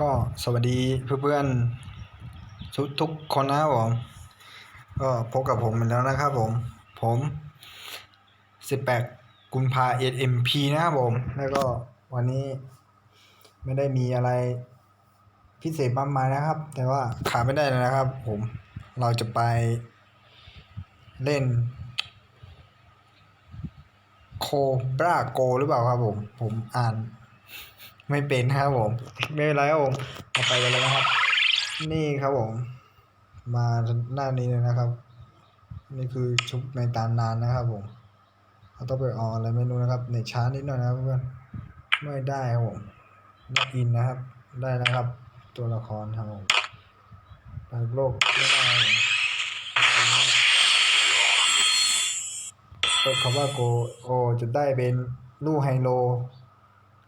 ก็สวัสดีเพื่อนๆทุกทุกคนนะครับผม ก็พบกับผมอีกแล้วนะครับผม ผม 18 กุมภาเอ็มพีนะครับผม แล้วก็วันนี้ไม่ได้มีอะไรพิเศษมากมายนะครับ แต่ว่าขาดไม่ได้เลยนะครับ ผมเราจะไปเล่นโคบราโกหรือเปล่าครับผม ผมอ่าน ไม่เป็นครับผม ไม่เป็นไรครับผมเราไปกันเลยนะครับ นี่ครับผม มาหน้านี้เลยนะครับ นี่คือชุบในตามนานนะครับผมเราต้องไปอออะไรไม่รู้นะครับ ในช้านิดหน่อยนะครับเพื่อนไม่ได้ครับผมไม่อินนะครับ ได้นะครับ ตัวละครครับผมตากโลกไม่ได้ครับผมเปิดคำว่าโกโอจะได้เป็นลูกไฮโล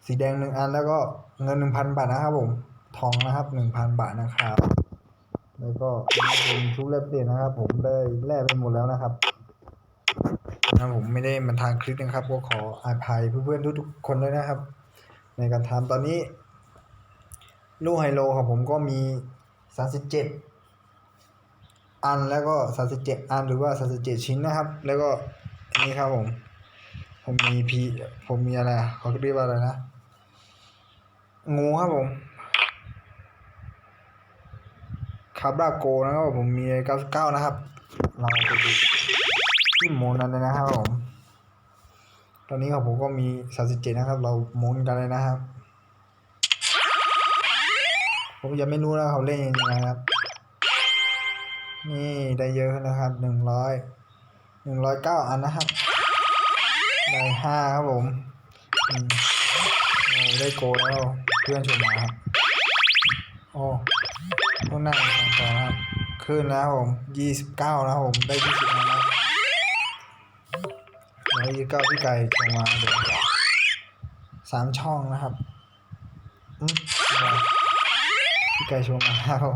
สีแดงหนึ่งอันแล้วก็เงินหนึ่งพันบาทนะครับผม ทองนะครับหนึ่งพันบาทนะครับ แล้วก็เป็นชุดแลกเปลี่ยนนะครับ ผมได้แลกไปหมดแล้วนะครับนะผมไม่ได้มาทางคลิปนะครับ ก็ขออภัยเพื่อนๆทุกๆคนด้วยนะครับ ในการทำตอนนี้ ลูกไฮโลของผมก็มีสามสิบเจ็ดอันแล้วก็สามสิบเจ็ดอันหรือว่าสามสิบเจ็ดชิ้นนะครับ แล้วก็อันนี้ครับผม ผมมีพีผมมีอะไรเขาเรียกว่าอะไรนะ งูครับผมคาบราโกนะครับผมมีเก้าสิบเก้านะครับ เราไปดูที่โมนั้นเลยนะครับผม ตอนนี้ของผมก็มีสามสิบเจ็ดนะครับ เราหมุนกันเลยนะครับ ผมยังไม่รู้นะเขาเล่นยังไงครับ นี่ได้เยอะนะครับหนึ่งร้อยหนึ่งร้อยเก้าอันนะครับ ได้ห้าครับผมโอ้ได้โกแล้ว พื่อนชมมาครับ โอ้ต้องนั่งสองต่อนครับขึ้นแล้วผมยี่สิบเก้านะผมได้ยี่สิบนะครับร้อยยี่สิบเก้าพี่ไก่ชมมาเดี๋ยวสามช่องนะครับอืมไรพี่ไก่ชมมาครับ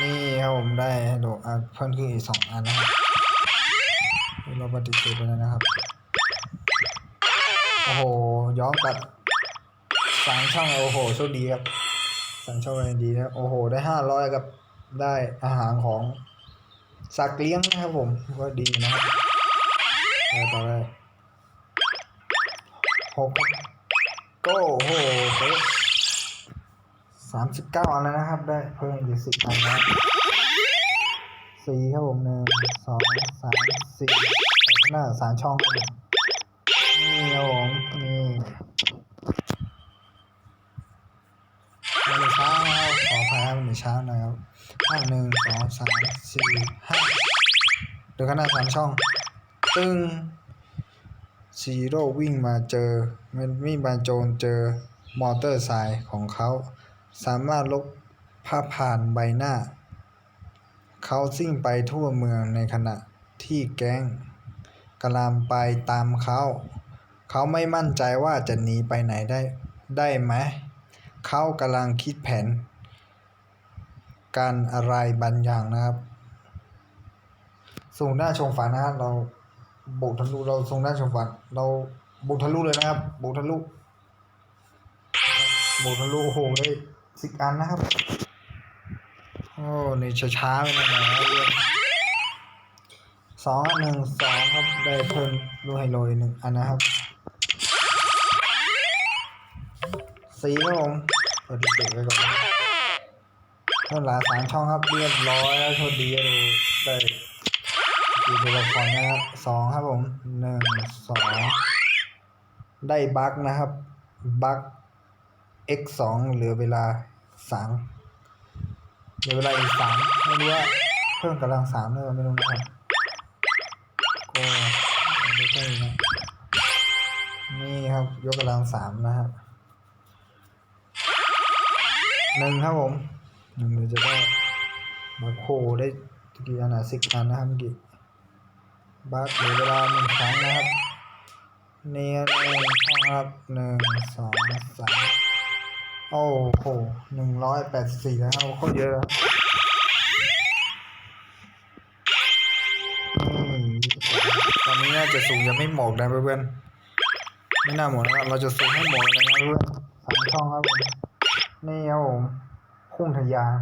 นี่ครับผมได้โดอะเพิ่มขึ้นอีกสองอันนะครับเราปฏิเสธไปแล้วนะครับ โอ้โหย้อนกลับสามช่องโอ้โหโชคดีครับสามช่องเลยดีนะโอ้โห ได้ห้าร้อยกับได้อาหารของสัตว์เลี้ยงนะครับผมก็ดีนะครับไปต่อเลยหกก็โอ้โหสามสิบเก้าอันแล้วนะครับ ได้เพิ่มอีกสิบอันนะสี่ครับผมหนึ่งสองสามสี่ข้างหน้าสามช่องครับผม นี่ครับผมนี่มันในช้าครับขออภัยมันในช้าน่อยครับห้าหนึ่งสองสามสี่ห้าเดี๋ยวข้างหน้าสามช่อง ตึ้งซีโร่วิ่งมาเจอมันวิ่งมาโจรเจอมอเตอร์ไซค์ของเขา สามารถลบภาพผ่านใบหน้า เขาซิ่งไปทั่วเมืองในขณะที่แก๊งกำลังไปตามเขา เขาไม่มั่นใจว่าจะหนีไปไหนได้ได้ไหม เขากำลังคิดแผน การอะไรบางอย่างนะครับสูงหน้าชมฝันนะครับเราบุกทะลุเราสูงหน้าชมฝันเราบุกทะลุเลยนะครับ บุกทะลุบุกทะลุโอ้โหได้สิบอันนะครับโอ้ในช้าๆไปหน่อยนะครับสองอันหนึ่งสองครับได้เพิ่มลูกไฮโลอีกหนึ่งอันนะครับ สีครับผมปฏิเสธไปก่อนนะครับเพิ่มหลาสามช่องครับเรียบร้อยแล้วโชคดีดูได้ดูตัวละครนะครับสองครับผมหนึ่งสองได้บั๊กนะครับบั๊ก x สองเหลือเวลาสามเหลือเวลาอีกสามไม่รู้ว่าเพิ่มกำลังสามเลยไม่รู้นะครับก็ไม่ใช่นะนี่ครับยกกำลังสามนะครับ หนึ่งครับผมหนึ่งเราจะได้มาโคได้กี่อันนะสิบอันนะครับมิกี้บัคเหลือเวลาหนึ่งครั้งนะครับเนียนหนึ่งช่องครับหนึ่งสองสามโอ้โหหนึ่งร้อยแปดสิบสี่แล้วครับโคตรเยอะอืมตอนนี้น่าจะสูงยังไม่หมดนะเพื่อนไม่น่าหมดนะครับเราจะซูมให้หมดเลยนะเพื่อนสามช่องครับผม นี่ครับผมพุ่งทะยาน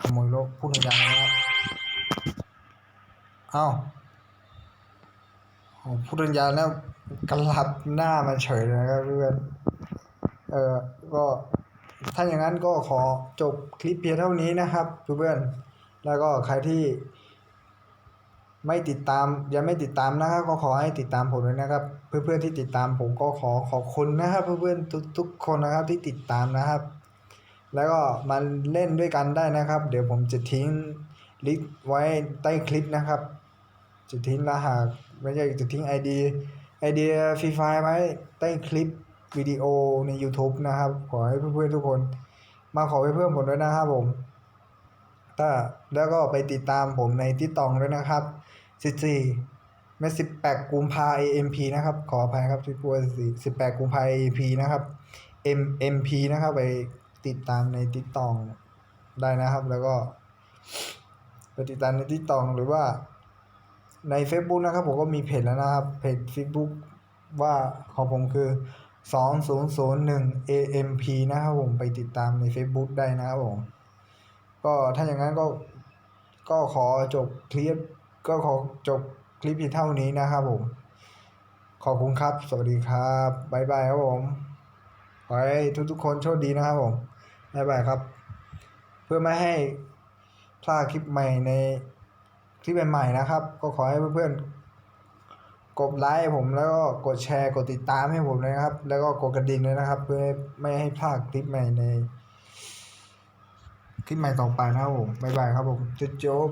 ขโมยโลกพุ่งทะยานนะครับเอ้าโอ้พุ่งทะยานแล้วกลับหน้ามาเฉยเลยนะครับเพื่อนเออก็ถ้าอย่างนั้นก็ขอจบคลิปเพียงเท่านี้นะครับเพื่อนแล้วก็ใครที่ไม่ติดตามยังไม่ติดตามนะครับ ก็ขอให้ติดตามผมด้วยนะครับ เพื่อนๆที่ติดตามผมก็ขอขอบคุณนะครับ เพื่อนๆทุกทุกคนนะครับที่ติดตามนะครับ แล้วก็มาเล่นด้วยกันได้นะครับ เดี๋ยวผมจะทิ้งลิงก์ไว้ใต้คลิปนะครับ จะทิ้งรหัสไม่ใช่จะทิ้ง ID ID ฟรีไฟไว้ใต้คลิปวิดีโอใน YouTube นะครับ ขอให้เพื่อนๆทุกคน มาขอให้เพื่อนผมด้วยนะครับผมถ้าแล้วก็ไปติดตามผมในทิตองด้วยนะครับ 14ไม่18 กุมภา AMP นะครับ ขออภัยครับที่พูด18 กุมภา AMP นะครับ MMP นะครับไป ติดตามในทิตองได้นะครับ แล้วก็ไปติดตามในทิตองหรือว่าใน Facebook นะครับ ผมก็มีเพจแล้วนะครับ เพจ Facebook ว่าของผมคือ 2001 AMP นะครับผมไปติดตามใน Facebook ได้นะครับผม ก็ถ้าอย่างนั้นก็ก็ขอจบคลิป ก็ขอจบคลิปเพียงเท่านี้นะครับผม ขอบคุณครับ สวัสดีครับ บ๊ายบายครับผม ขอให้ทุกๆคนโชคดีนะครับผม บ๊ายบายครับ เพื่อไม่ให้พลาดคลิปใหม่ในคลิปใหม่ๆนะครับ ก็ขอให้เพื่อนๆกดไลค์ผมแล้วก็กดแชร์กดติดตามให้ผมเลยนะครับ แล้วก็กดกระดิ่งเลยนะครับ เพื่อไม่ให้พลาดคลิปใหม่ในคลิปใหม่ต่อไปนะครับผมบ๊ายบายครับผมจุ๊บ